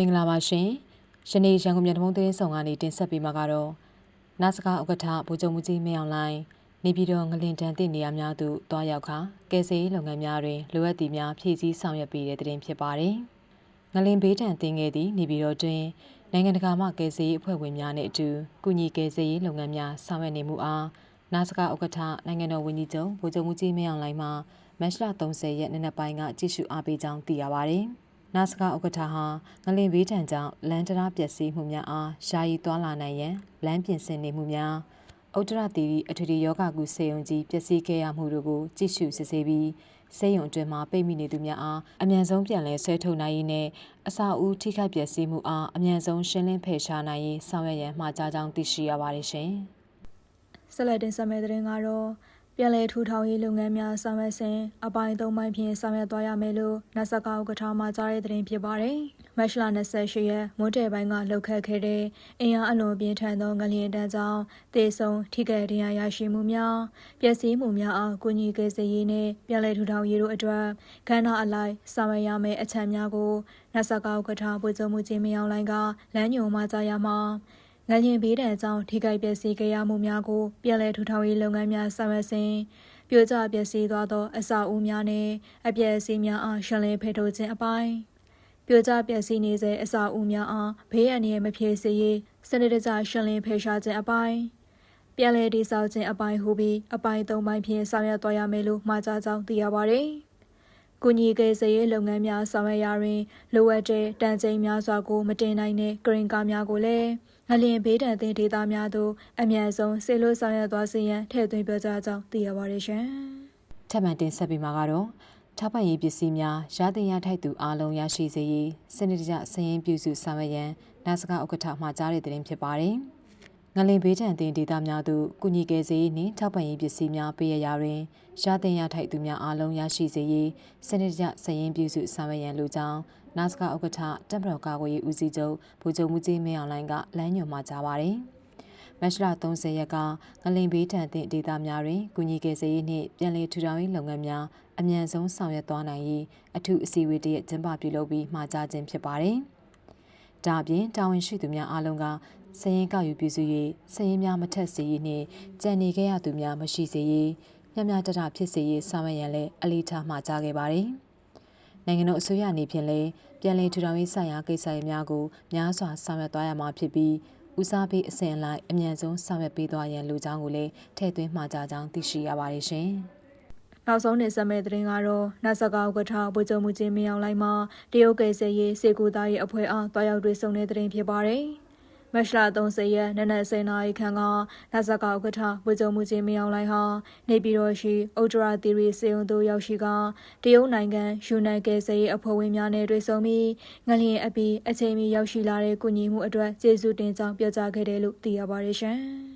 မင်္ဂလာပါရှင်။ယနေ့ရန်ကုန်မြို့တမုံသတင်းဆောင်ကနေတင်ဆက်ပေးမှာကတော့နာစကားဥက္ကဋ္ဌဗိုလ်ချုပ်မှုကြီးမင်းအောင်လှိုင်နေပြည်တော်ငလင်တန်တင့်နေရာများသို့တွားရောက်ခါကယ်ဆယ်ရေးလုပ်ငန်းများတွင်လိုအပ်သည့်များဖြည့်ဆည်းဆောင်ရွက်ပေးတဲ့တင်ဖြစ်ပါတယ်။ငလင်ဘေးတန်တင်ခဲ့သည့်နေပြည်တော်တွင်နိုင်ငံတကာမှကယ်ဆယ်ရေးအဖွဲ့ဝင်များနှင့်အတူကုညီကယ်ဆယ်ရေးလုပ်ငန်းများဆောင်ရွက်နေမှုအားနာစကားဥက္ကဋ္ဌနိုင်ငံတော်ဝန်ကြီးချုပ်ဗိုလ်ချုပ်မှုကြီးမင်းအောင်လှိုင်မှမတ်လ30ရက်နေ့နက်ပိုင်းကကြည့်ရှုအားပေးကြောင်းသိရပါတယ်။ နာစကားဥက္ကဋ္ဌဟာငလင်ဘေးတံကြောင့်လမ်းတရားပျက်စီးမှုများအားယာယီသွားလာနိုင်ရန်လမ်းပြင်ဆင်နေမှုများဥတ္တရတီရီအထွေထွေယောဂကုစေယုံကြီးပျက်စီးခဲ့ရမှုတို့ကိုကြည့်ရှုစစ်ဆေးပြီးစေယုံအတွင်းမှာပိတ်မိနေသူများအားအမြန်ဆုံးပြန်လည်ဆွဲထုတ်နိုင်ရေးနဲ့အစာအုပ်ထိခိုက်ပျက်စီးမှုအားအမြန်ဆုံးရှင်းလင်းဖယ်ရှားနိုင်ရေးဆောင်ရွက်ရန်မှာကြားကြောင်းသိရှိရပါတယ်ရှင်။ဆက်လက်တင်ဆက်မယ့်သတင်းကတော့ ပြည်လဲထူထောင်ရေးလုပ်ငန်းများဆောင်ရွက်စဉ်အပိုင်း၃ပိုင်းဖြင့်ဆောင်ရွက်သွားရမယ်လို့နစကဥက္ကဋ္ဌမှကြားတဲ့သတင်းဖြစ်ပါတယ်။မတ်လ28ရက်မွန်းတဲပိုင်းကလှုပ်ခတ်ခဲ့တဲ့အင်အားအလွန်ပြင်းထန်သောငလျင်တန်းကြောင့်တေဆုံထိခိုက်ဒဏ်ရာရရှိမှုများပျက်စီးမှုများအားကုညီကယ်ဆယ်ရေးနှင့်ပြည်လဲထူထောင်ရေးတို့အတွက်ခန္ဓာအလိုက်ဆောင်ရွက်ရမယ့်အချက်များကိုနစကဥက္ကဋ္ဌဗိုလ်ချုပ်မှုချင်းမင်းအောင်လှိုင်ကလမ်းညွှန်မှကြားရမှာ ငလျင်ဘေးဒဏ်ကြောင့်ထိခိုက်ပျက်စီးခဲ့ရမှုများကိုပြည်လဲထူထောင်ရေးလုပ်ငန်းများဆောင်ရွက်စဉ်ပြိုကျပျက်စီးသွားသော အဆောက်အဦများနှင့်အပျက်အစီးများအားရှင်းလင်းဖယ်ထုတ်ခြင်းအပိုင်းပြိုကျပျက်စီးနေစေအဆောက်အဦများအားဘေးအန္တရာယ်မဖြစ်စေရေးစနစ်တကျရှင်းလင်းဖယ်ရှားခြင်းအပိုင်းပြည်လဲတည်ဆောက်ခြင်းအပိုင်းဟူပြီးအပိုင်း၃ပိုင်းဖြင့်ဆောင်ရွက်သွားရမယ်လို့မှာကြားကြောင်းသိရပါဗျ။ ကုညီကယ်ဆယ်ရေးလုပ်ငန်းများဆောင်ရွက်ရာတွင်လိုအပ်တဲ့တန်ချိန်များစွာကိုမတင်နိုင်တဲ့ဂရင်ကာများကိုလည်းငလျင်ဘေးဒဏ်သင့်ဒေသများသို့အမြန်ဆုံးဆေလွတ်ဆောင်ရွက်သွားစေရန်ထည့်သွင်းပြောကြားကြောင်းသိရပါတယ်ရှင်။ထပ်မံတင်ဆက်ပေးမှာကတော့ထောက်ပံ့ရေးပစ္စည်းများရသင့်ရထိုက်သူအားလုံးရရှိစေရေးစနစ်တကျစည်ရင်းပြုစုဆောင်ရွက်ရန်နာစကဥက္ကဋ္ဌမှကြားတဲ့တင်ဖြစ်ပါတယ်။ ငလင်ဘေးထန်တင်ဒေသများသို့ကုညီကယ်ဆယ်ရေးနှင့်ထောက်ပံ့ရေးပစ္စည်းများပေးရရာတွင်ရသင့်ရထိုက်သူများအားလုံးရရှိစေရေးစနစ်တကျစည်ရင်းပြုစုဆောင်ရွက်ရန်လိုကြောင်းနာစကဥက္ကဋ္ဌတပ်မတော်ကာကွယ်ရေးဦးစီးချုပ်ဗိုလ်ချုပ်မှုကြီးမင်းအောင်လှိုင်ကလမ်းညွှန်မှာကြားပါတယ်။မတ်လ30ရက်ကငလင်ဘေးထန်သည့်ဒေသများတွင်ကုညီကယ်ဆယ်ရေးနှင့်ပြည်내ထူထောင်ရေးလုပ်ငန်းများအမြန်ဆုံးဆောင်ရွက်သွားနိုင်ရေးအထူးအစည်းအဝေးတရက်ကျင်းပပြုလုပ်ပြီးမှာကြားခြင်းဖြစ်ပါတယ်။ဒါအပြင်တာဝန်ရှိသူများအားလုံးက စည်ရင်ကောက်ယူပြုစု၍စည်ရင်များမထက်စေရေးနှင့်ကြံနေခဲ့ရသူများမရှိစေရေးညမြတတဖြစ်စေရေးဆောင်ရွက်ရန်လည်းအလေးထားမှာကြားခဲ့ပါတယ်။နိုင်ငံတော်အစိုးရအနေဖြင့်လည်းပြည်내ထူထောင်ရေးဆိုင်ရာကိစ္စရပ်များကိုများစွာဆောင်ရွက်သွားရမှာဖြစ်ပြီးဦးစားပေးအစဉ်အလိုက်အမြန်ဆုံးဆောင်ရွက်ပေးသွားရန်လိုကြောင်းကိုလည်းထည့်သွင်းမှာကြားကြောင်းသိရှိရပါတယ်ရှင်။နောက်ဆုံးနေဆက်မဲ့သတင်းကတော့နတ်စကားဥက္ကဋ္ဌဗိုလ်ချုပ်မှုချင်းမင်းအောင်လှိုင်မှတရုတ်ကယ်ဆယ်ရေးစေကူသားရေးအဖွဲ့အားတွားရောက်တွေ့ဆုံတဲ့သတင်းဖြစ်ပါတယ်။ မတ်လ30ရက်နနက်10:00နာရီခန့်ကနတ်စကားဥက္ကဋ္ဌဗိုလ်ချုပ်မှုချင်းမင်းအောင်လှိုင်ဟာနေပြည်တော်ရှိဥတ္တရာသီရီစေုံတို့ရောက်ရှိကတရုတ်နိုင်ငံယူနန်ကယ်ဆယ်ရေးအဖွဲ့ဝင်များနဲ့တွေ့ဆုံပြီးငလျင်အပြီးအချိန်မီရောက်ရှိလာတဲ့ကုညီမှုအတွက်ကျေးဇူးတင်ကြောင်းပြောကြားခဲ့တယ်လို့သိရပါတယ်ရှင်။